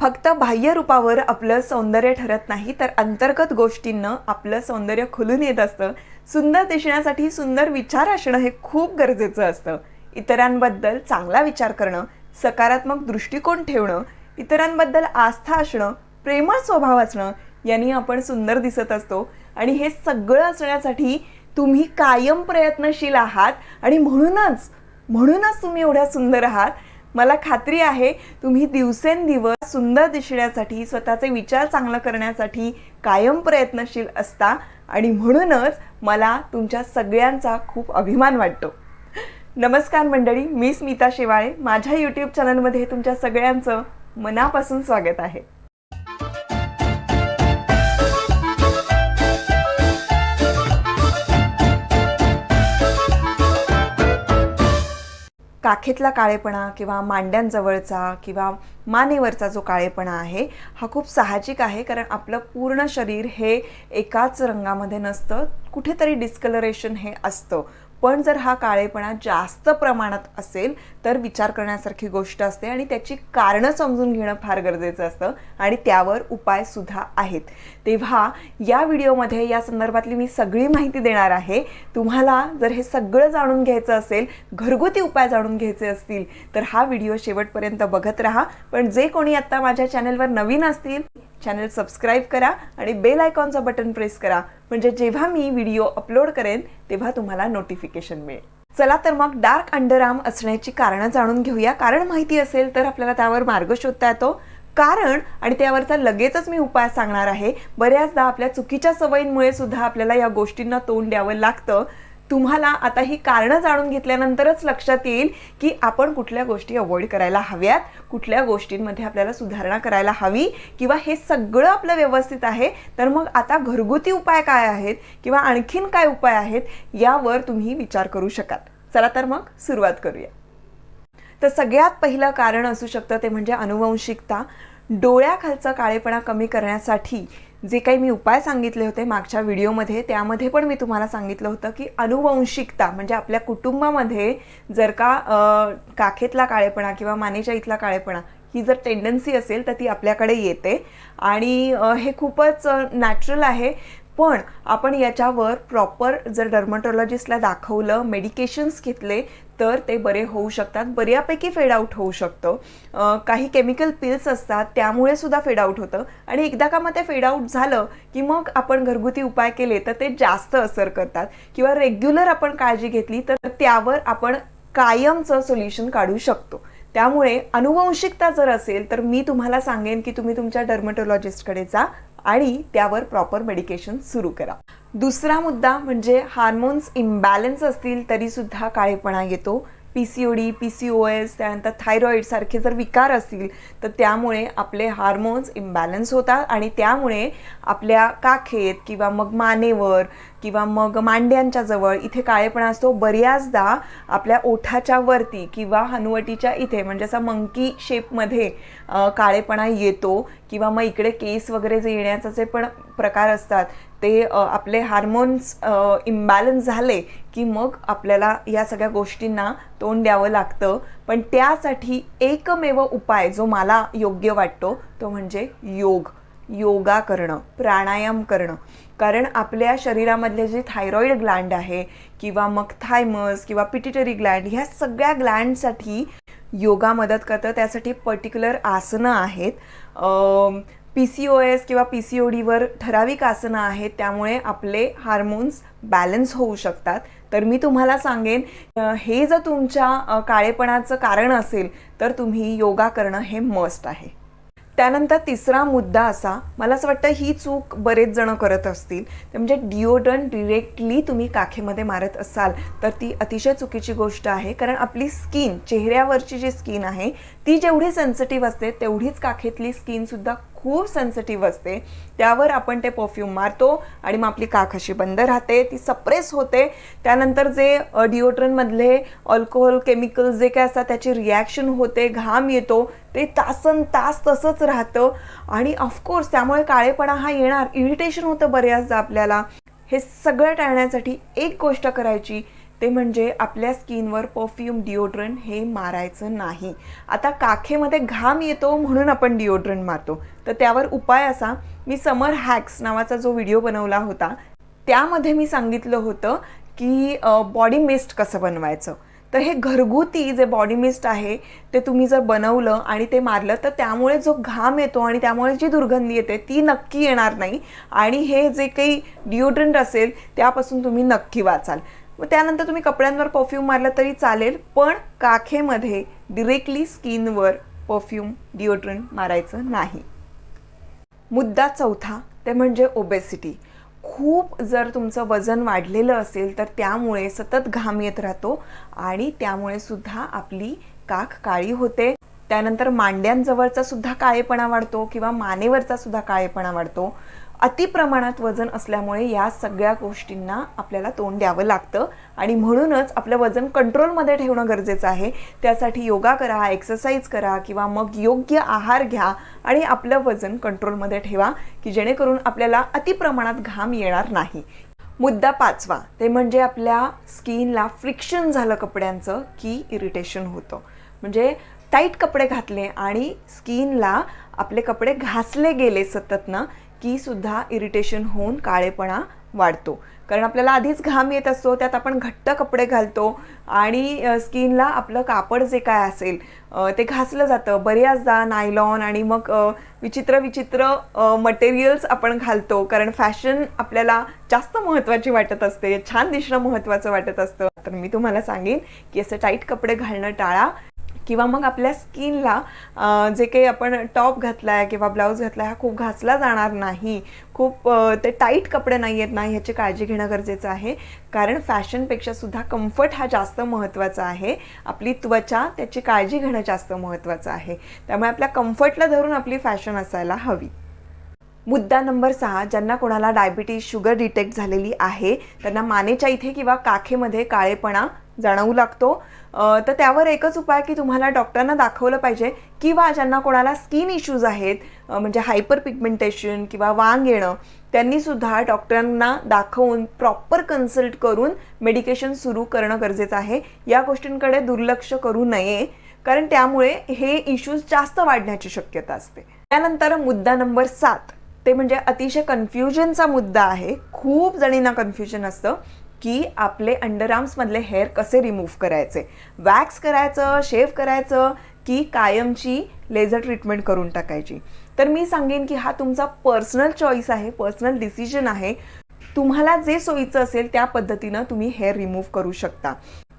फक्त बाह्य रूपावर आपलं सौंदर्य ठरत नाही तर अंतर्गत गोष्टींनं आपलं सौंदर्य खुलून येत असतं. सुंदर दिसण्यासाठी सुंदर विचार असणं हे खूप गरजेचं असतं. इतरांबद्दल चांगला विचार करणं सकारात्मक दृष्टिकोन ठेवणं इतरांबद्दल आस्था असणं प्रेमळ स्वभाव असणं यांनी आपण सुंदर दिसत असतो. आणि हे सगळं असण्यासाठी तुम्ही कायम प्रयत्नशील आहात आणि म्हणूनच म्हणूनच तुम्ही एवढ्या सुंदर आहात. मला खात्री आहे तुम्ही दिवसेंदिवस सुंदर दिसण्यासाठी स्वतःचे विचार चांगलं करण्यासाठी कायम प्रयत्नशील असता आणि म्हणूनच मला तुमच्या सगळ्यांचा खूप अभिमान वाटतो. नमस्कार मंडळी मी स्मिता शेवाळे. माझ्या यूट्यूब चॅनलमध्ये तुमच्या सगळ्यांचं मनापासून स्वागत आहे. काखेतला काळेपणा किंवा मांड्यांजवळचा किंवा मानेवरचा जो काळेपणा आहे हा खूप साहजिक आहे कारण आपलं पूर्ण शरीर हे एकाच रंगामध्ये नसतं. कुठेतरी डिस्कलरेशन हे असतं. पण जर हा काळेपणा जास्त प्रमाणात असेल तर विचार करण्यासारखी गोष्ट असते आणि त्याची कारणं समजून घेणं फार गरजेचं असतं आणि त्यावर उपायसुद्धा आहेत. तेव्हा या व्हिडिओमध्ये या संदर्भातली मी सगळी माहिती देणार आहे. तुम्हाला जर हे सगळं जाणून घ्यायचं असेल घरगुती उपाय जाणून घ्यायचे असतील तर हा व्हिडिओ शेवटपर्यंत बघत राहा. पण जे कोणी आत्ता माझ्या चॅनलवर नवीन असतील चॅनल सबस्क्राईब करा आणि बेल आयकॉनचं बटन प्रेस करा. म्हणजे जेव्हा मी व्हिडिओ अपलोड करेन तेव्हा तुम्हाला नोटिफिकेशन मिळेल. चला तर मग डार्क अंडरआर्म असण्याची कारणं जाणून घेऊया. कारण माहिती असेल तर आपल्याला त्यावर मार्ग शोधता येतो. कारण आणि त्यावरचा लगेचच मी उपाय सांगणार आहे. बऱ्याचदा आपल्या चुकीच्या सवयींमुळे सुद्धा आपल्याला या गोष्टींना तोंड द्यावं लागतं. तुम्हाला आता ही कारणं जाणून घेतल्यानंतरच लक्षात येईल की आपण कुठल्या गोष्टी अवॉइड करायला हव्यात कुठल्या गोष्टींमध्ये आपल्याला सुधारणा करायला हवी किंवा हे सगळं आपलं व्यवस्थित आहे तर मग आता घरगुती उपाय काय आहेत किंवा आणखीन काय उपाय आहेत यावर तुम्ही विचार करू शकाल. चला तर मग सुरुवात करूया. तर सगळ्यात पहिलं कारण असू शकतं ते म्हणजे अनुवंशिकता डोळ्याखालचा काळेपणा कमी करण्यासाठी जे काही मी उपाय सांगितले होते मागच्या व्हिडिओमध्ये त्यामध्ये पण मी तुम्हाला सांगितलं होतं की अनुवंशिकता म्हणजे आपल्या कुटुंबामध्ये जर का काखेतला काळेपणा किंवा मानेच्या इथला काळेपणा ही जर टेंडन्सी असेल तर ती आपल्याकडे येते. आणि हे खूपच नॅचरल आहे. पण आपण याच्यावर प्रॉपर जर डर्मटॉलॉजिस्टला दाखवलं मेडिकेशन्स घेतले तर ते बरे होऊ शकतात. बऱ्यापैकी फेड आउट होऊ शकतं. काही केमिकल पिल्स असतात त्यामुळे सुद्धा फेड आउट होतं. आणि एकदा का मग ते फेड आउट झालं की मग आपण घरगुती उपाय केले तर ते जास्त असर करतात. किंवा रेग्युलर आपण काळजी घेतली तर त्यावर आपण कायमचं सोल्युशन काढू शकतो. त्यामुळे अनुवंशिकता जर असेल तर मी तुम्हाला सांगेन की तुम्ही तुमच्या डर्मटोलॉजिस्टकडे जा. आणि त्यावर प्रॉपर मेडिकेशन सुरू करा. दुसरा मुद्दा म्हणजे हार्मोन्स इम्बॅलन्स असतील तरीसुद्धा काळेपणा येतो. P C O D P C O S त्यानंतर थायरॉईड सारखे जर विकार असतील तर त्यामुळे आपले हार्मोन्स इम्बॅलन्स होतात आणि त्यामुळे आपल्या काखेत किंवा मग मानेवर किंवा मग मांड्यांच्या जवळ इथे काळेपणा असतो बऱ्याचदा आपल्या ओठाच्या वरती किंवा हनुवटीच्या इथे म्हणजे असा मंकी शेपमध्ये काळेपणा येतो किंवा मग इकडे केस वगैरे जे येण्याचा जे पण प्रकार असतात ते आपले हार्मोन्स इम्बॅलन्स झाले की मग आपल्याला या सगळ्या गोष्टींना तोंड द्यावं लागतं. पण त्यासाठी एकमेव उपाय जो मला योग्य वाटतो तो म्हणजे योग. योगा करणं प्राणायाम करणं. कारण आपल्या शरीरामधले जे थायरॉईड ग्लँड आहे किंवा मग थायमस किंवा पिटिटरी ग्लँड ह्या सगळ्या ग्लँडसाठी योगा मदत करतं. त्यासाठी पर्टिक्युलर आसनं आहेत. पी सी ओ एस किंवा पी सी ओ डीवर ठराविक आसनं आहेत. त्यामुळे आपले हार्मोन्स बॅलन्स होऊ शकतात. तर मी तुम्हाला सांगेन हे जर तुमच्या काळेपणाचं कारण असेल तर तुम्ही योगा करणं हे मस्ट आहे. त्यानंतर तिसरा मुद्दा असा मला असं वाटतं ही चूक बरेच जण करत असतील ते म्हणजे डिओड्रंट डिरेक्टली तुम्ही काखेमध्ये मारत असाल तर ती अतिशय चुकीची गोष्ट आहे. कारण आपली स्किन चेहऱ्यावरची जी स्किन आहे ती जेवढी सेन्सिटिव्ह असते तेवढीच काखेतली स्किनसुद्धा खूप सेन्सिटिव्ह असते. त्यावर आपण ते परफ्यूम मारतो आणि मग आपली काख अशी बंद राहते. ती सप्रेस होते. त्यानंतर जे डिओड्रनमधले अल्कोहोल केमिकल्स जे काय असतात त्याची रिॲक्शन होते घाम येतो. ते तासन तास तसंच राहतं. आणि ऑफकोर्स त्यामुळे काळेपणा हा येणार. इरिटेशन होतं बऱ्याचदा आपल्याला. हे सगळं टाळण्यासाठी एक गोष्ट करायची. ते म्हणजे आपल्या स्किनवर परफ्यूम डिओड्रंट हे मारायचं नाही. आता काखेमध्ये घाम येतो म्हणून आपण डिओड्रंट मारतो. तर त्यावर उपाय असा मी समर हॅक्स नावाचा जो व्हिडिओ बनवला होता त्यामध्ये मी सांगितलं होतं की बॉडी मिस्ट कसं बनवायचं. तर हे घरगुती जे बॉडी मिस्ट आहे ते तुम्ही जर बनवलं आणि ते मारलं तर त्यामुळे जो घाम येतो आणि त्यामुळे जी दुर्गंधी येते ती नक्की येणार नाही. आणि हे जे काही डिओड्रंट असेल त्यापासून तुम्ही नक्की वाचाल. मग त्यानंतर तुम्ही कपड्यांवर परफ्यूम मारलं तरी चालेल पण काखेमध्ये डिरेक्टली स्किनवर परफ्यूम डिओड्रंट मारायचं नाही. मुद्दा चौथा ते म्हणजे ओबेसिटी खूप जर तुमचं वजन वाढलेलं असेल तर त्यामुळे सतत घाम येत राहतो आणि त्यामुळे सुद्धा आपली काख काळी होते. त्यानंतर मांड्यांजवळचा सुद्धा काळेपणा वाढतो किंवा मानेवरचा सुद्धा काळेपणा वाढतो. अतिप्रमाणात वजन असल्यामुळे या सगळ्या गोष्टींना आपल्याला तोंड द्यावं लागतं. आणि म्हणूनच आपलं वजन कंट्रोलमध्ये ठेवणं गरजेचं आहे. त्यासाठी योगा करा एक्सरसाइज करा किंवा मग योग्य आहार घ्या आणि आपलं वजन कंट्रोलमध्ये ठेवा की जेणेकरून आपल्याला अतिप्रमाणात घाम येणार नाही. मुद्दा पाचवा ते म्हणजे आपल्या स्किनला फ्रिक्शन झालं कपड्यांचं की इरिटेशन होतं. म्हणजे टाईट कपडे घातले आणि स्किनला आपले कपडे घासले गेले सतत ना की सुद्धा इरिटेशन होऊन काळेपणा वाढतो. कारण आपल्याला आधीच घाम येत असतो त्यात आपण घट्ट कपडे घालतो आणि स्किनला आपलं कापड जे काय असेल ते घासलं जातं. बऱ्याचदा नायलॉन आणि मग विचित्र विचित्र मटेरियल्स आपण घालतो. कारण फॅशन आपल्याला जास्त महत्त्वाची वाटत असते छान दिसणं महत्त्वाचं वाटत असतं. तर मी तुम्हाला सांगेन की असं टाईट कपडे घालणं टाळा. किंवा मग आपल्या स्किनला जे काही आपण टॉप घातला आहे किंवा ब्लाऊज घातला आहे हा खूप घासला जाणार नाही. खूप ते टाईट कपडे नाही आहेत ना ह्याची काळजी घेणं गरजेचं आहे. कारण फॅशनपेक्षा सुद्धा कम्फर्ट हा जास्त महत्त्वाचा आहे. आपली त्वचा त्याची काळजी घेणं जास्त महत्त्वाचं आहे. त्यामुळे आपल्या कम्फर्टला धरून आपली फॅशन असायला हवी. मुद्दा नंबर सहा ज्यांना कोणाला डायबिटीज शुगर डिटेक्ट झालेली आहे त्यांना मानेच्या इथे किंवा काखेमध्ये काळेपणा जाणवू लागतो. तर त्यावर एकच उपाय की तुम्हाला डॉक्टरांना दाखवलं पाहिजे किंवा ज्यांना कोणाला स्किन इश्यूज आहेत म्हणजे हायपर पिगमेंटेशन किंवा वांग येणं त्यांनी सुद्धा डॉक्टरांना दाखवून प्रॉपर कन्सल्ट करून मेडिकेशन सुरू करणं गरजेचं आहे. या गोष्टींकडे दुर्लक्ष करू नये कारण त्यामुळे हे इश्यूज जास्त वाढण्याची शक्यता असते. त्यानंतर मुद्दा नंबर सात ते म्हणजे अतिशय कन्फ्युजनचा मुद्दा आहे. खूप जणींना कन्फ्युजन असतं. की आपले अंडरआर्म्समधले हेअर कसे रिमूव्ह करायचे? वॅक्स करायचं शेव करायचं की कायमची लेझर ट्रीटमेंट करून टाकायची? तर मी सांगेन की हा तुमचा पर्सनल चॉईस आहे पर्सनल डिसिजन आहे. तुम्हाला जे सोयीचं असेल त्या पद्धतीनं तुम्ही हेअर रिमूव्ह करू शकता.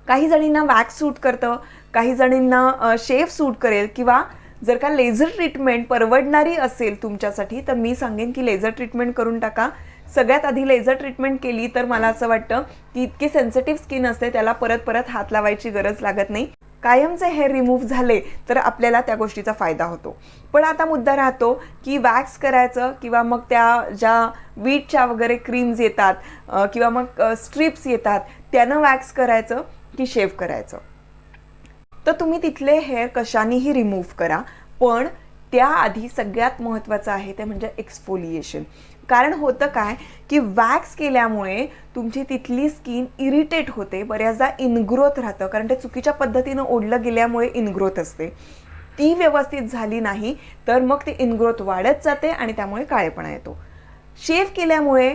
काही जणींना वॅक्स सूट करतं काही जणींना शेफ सूट करेल किंवा जर का लेझर ट्रीटमेंट परवडणारी असेल तुमच्यासाठी तर मी सांगेन की लेझर ट्रीटमेंट करून टाका. सगळ्यात आधी लेझर ट्रीटमेंट केली तर मला असं वाटतं की इतकी सेन्सिटिव्ह स्किन असते त्याला परत परत हात लावायची गरज लागत नाही. कायमचे हेअर रिमूव्ह झाले तर आपल्याला त्या गोष्टीचा फायदा होतो. पण आता मुद्दा राहतो की वॅक्स करायचं किंवा मग त्या ज्या वीटच्या वगैरे क्रीम्स येतात किंवा मग स्ट्रिप्स येतात त्यानं वॅक्स करायचं की शेव करायचं. तर तुम्ही तिथले हेअर कशानेही रिमूव्ह करा पण त्याआधी सगळ्यात महत्त्वाचं आहे ते म्हणजे एक्सफोलिएशन कारण होतं काय की वॅक्स केल्यामुळे तुमची तिथली स्किन इरिटेट होते बऱ्याचदा इनग्रोथ राहतं. कारण ते चुकीच्या पद्धतीनं ओढलं गेल्यामुळे इनग्रोथ असते. ती व्यवस्थित झाली नाही तर मग ते इनग्रोथ वाढत जाते आणि त्यामुळे काळेपणा येतो. शेव केल्यामुळे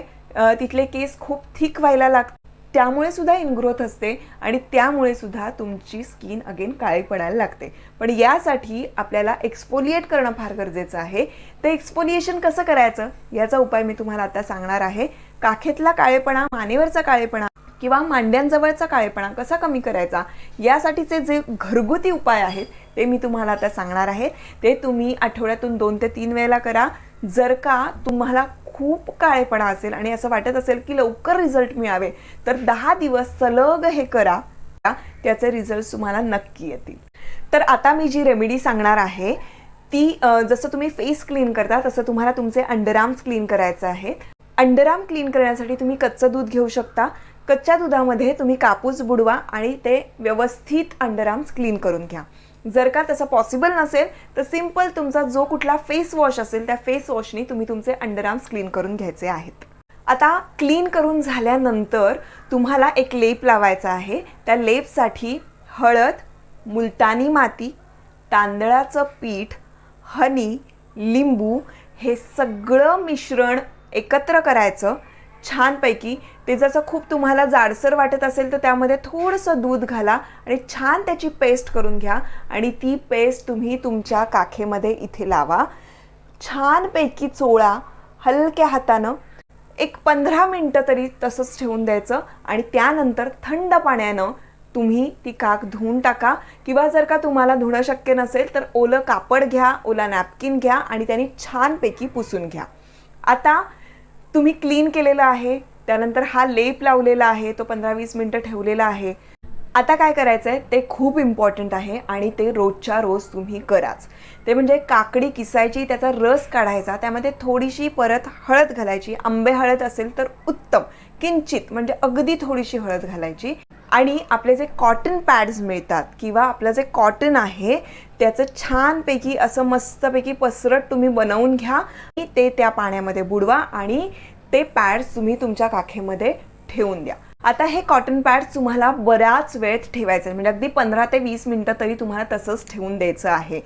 तिथले केस खूप थिक व्हायला लागतात. त्यामुळे सुद्धा इनग्रोथ असते आणि त्यामुळे सुद्धा तुमची स्किन अगेन काळी पडायला लागते. पण यासाठी आपल्याला एक्सपोलिएट करणं फार गरजेचं आहे. ते एक्सपोलिएशन कसं करायचं? याचा उपाय मी तुम्हाला आता सांगणार आहे. काखेतला काळेपणा मानेवरचा काळेपणा किंवा मांड्यांजवळचा काळेपणा कसा कमी करायचा? यासाठीचे जे घरगुती उपाय आहेत ते मी तुम्हाला आता सांगणार आहे. ते तुम्ही आठवड्यातून दोन ते तीन वेळेला करा. जर का तुम्हाला खूप काळेपणा असेल आणि असं वाटत असेल की लवकर रिझल्ट मिळावे तर दहा दिवस सलग हे करा त्याचे रिझल्ट तुम्हाला नक्की येतील. तर आता मी जी रेमेडी सांगणार आहे ती जसं तुम्ही फेस क्लीन करता तसं तुम्हाला तुमचे अंडरआर्म्स क्लीन करायचे आहेत. अंडरआर्म क्लीन करण्यासाठी तुम्ही कच्चं दूध घेऊ शकता. कच्च्या दुधामध्ये तुम्ही कापूस बुडवा आणि ते व्यवस्थित अंडरआर्म्स क्लीन करून घ्या. जर का तसं पॉसिबल नसेल तर सिंपल तुमचा जो कुठला फेस वॉश असेल त्या फेस वॉशनी तुम्ही तुमचे अंडरआर्म्स क्लीन करून घ्यायचे आहेत. आता क्लीन करून झाल्यानंतर तुम्हाला एक लेप लावायचा आहे. त्या लेपसाठी हळद मुलतानी माती तांदळाचं पीठ हनी लिंबू हे सगळं मिश्रण एकत्र करायचं. छानपैकी ते जसं खूप तुम्हाला जाडसर वाटत असेल तर त्यामध्ये थोडंसं दूध घाला आणि छान त्याची पेस्ट करून घ्या. आणि ती पेस्ट तुम्ही तुमच्या काखेमध्ये इथे लावा. छानपैकी चोळा हलक्या हातानं एक पंधरा मिनटं तरी तसंच ठेवून द्यायचं. आणि त्यानंतर थंड पाण्यानं तुम्ही ती काक धुवून टाका. किंवा जर का तुम्हाला धुणं शक्य नसेल तर ओलं कापड घ्या ओला नॅपकिन घ्या आणि त्यांनी छानपैकी पुसून घ्या. आता तुम्ही क्लीन केलेलं आहे त्यानंतर हा लेप लावलेला आहे तो पंधरा वीस मिनटं ठेवलेला आहे. आता काय करायचं आहे ते खूप इम्पॉर्टंट आहे आणि ते रोजच्या रोज तुम्ही कराच. ते म्हणजे काकडी किसायची त्याचा रस काढायचा त्यामध्ये थोडीशी परत हळद घालायची. आंबे हळद असेल तर उत्तम. किंचित म्हणजे अगदी थोडीशी हळद घालायची. आणि आपले जे कॉटन पॅड्स मिळतात किंवा आपलं जे कॉटन आहे त्याचं छानपैकी असं मस्तपैकी पसरट तुम्ही बनवून घ्या. ते त्या पाण्यामध्ये बुडवा आणि ते पॅड्स तुम्ही तुमच्या काखेमध्ये ठेवून द्या. आता हे कॉटन पॅड्स तुम्हाला बऱ्याच वेळेत ठेवायचं म्हणजे अगदी पंधरा ते वीस मिनटं तरी तुम्हाला तसंच ठेवून द्यायचं आहे.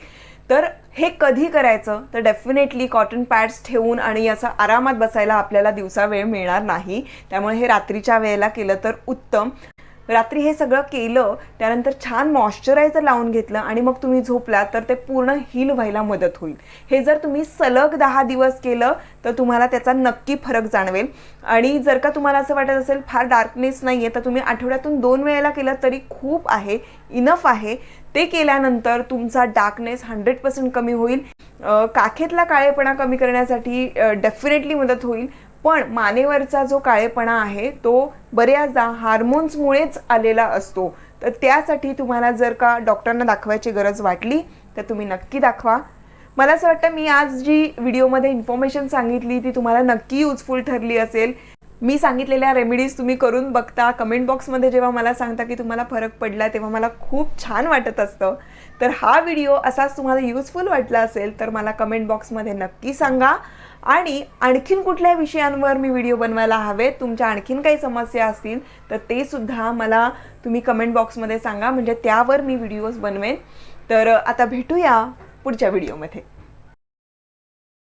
तर हे कधी करायचं? तर डेफिनेटली कॉटन पॅड्स ठेवून आणि असं आरामात बसायला आपल्याला दिवसा वेळ मिळणार नाही. त्यामुळे हे रात्रीच्या वेळेला केलं तर उत्तम. रात्री हे सगळं केलं त्यानंतर छान मॉइश्चरायझर लावून घेतलं आणि मग तुम्ही झोपला तर ते पूर्ण हील व्हायला मदत होईल. हे जर तुम्ही सलग दहा दिवस केलं तर तुम्हाला त्याचा नक्की फरक जाणवेल. आणि जर का तुम्हाला असं वाटत असेल फार डार्कनेस नाही आहे तर तुम्ही आठवड्यातून दोन वेळेला केलं तरी खूप आहे इनफ आहे. ते केल्यानंतर तुमचा डार्कनेस हंड्रेड पर्सेंट कमी होईल. काखेतला काळेपणा कमी करण्यासाठी डेफिनेटली मदत होईल. पण मानेवरचा जो काळेपणा आहे तो बऱ्याचदा हार्मोन्समुळेच आलेला असतो. तर त्यासाठी तुम्हाला जर का डॉक्टरांना दाखवायची गरज वाटली तर तुम्ही नक्की दाखवा. मला असं वाटतं मी आज जी व्हिडिओमध्ये इन्फॉर्मेशन सांगितली ती तुम्हाला नक्की युजफुल ठरली असेल. मी सांगितलेल्या रेमिडीज तुम्ही करून बघता. कमेंट बॉक्समध्ये जेव्हा मला सांगता की तुम्हाला फरक पडला तेव्हा मला खूप छान वाटत असतं. तर हा व्हिडिओ असाच तुम्हाला युजफुल वाटला असेल तर मला कमेंट बॉक्समध्ये नक्की सांगा. आणि आणखीन कुठल्या विषयांवर मी व्हिडिओ बनवायला हवे तुमच्या आणखीन काही समस्या असतील तर ते सुद्धा मला तुम्ही कमेंट बॉक्समध्ये सांगा. म्हणजे त्यावर मी व्हिडिओज बनवेन. तर आता भेटूया पुढच्या व्हिडिओमध्ये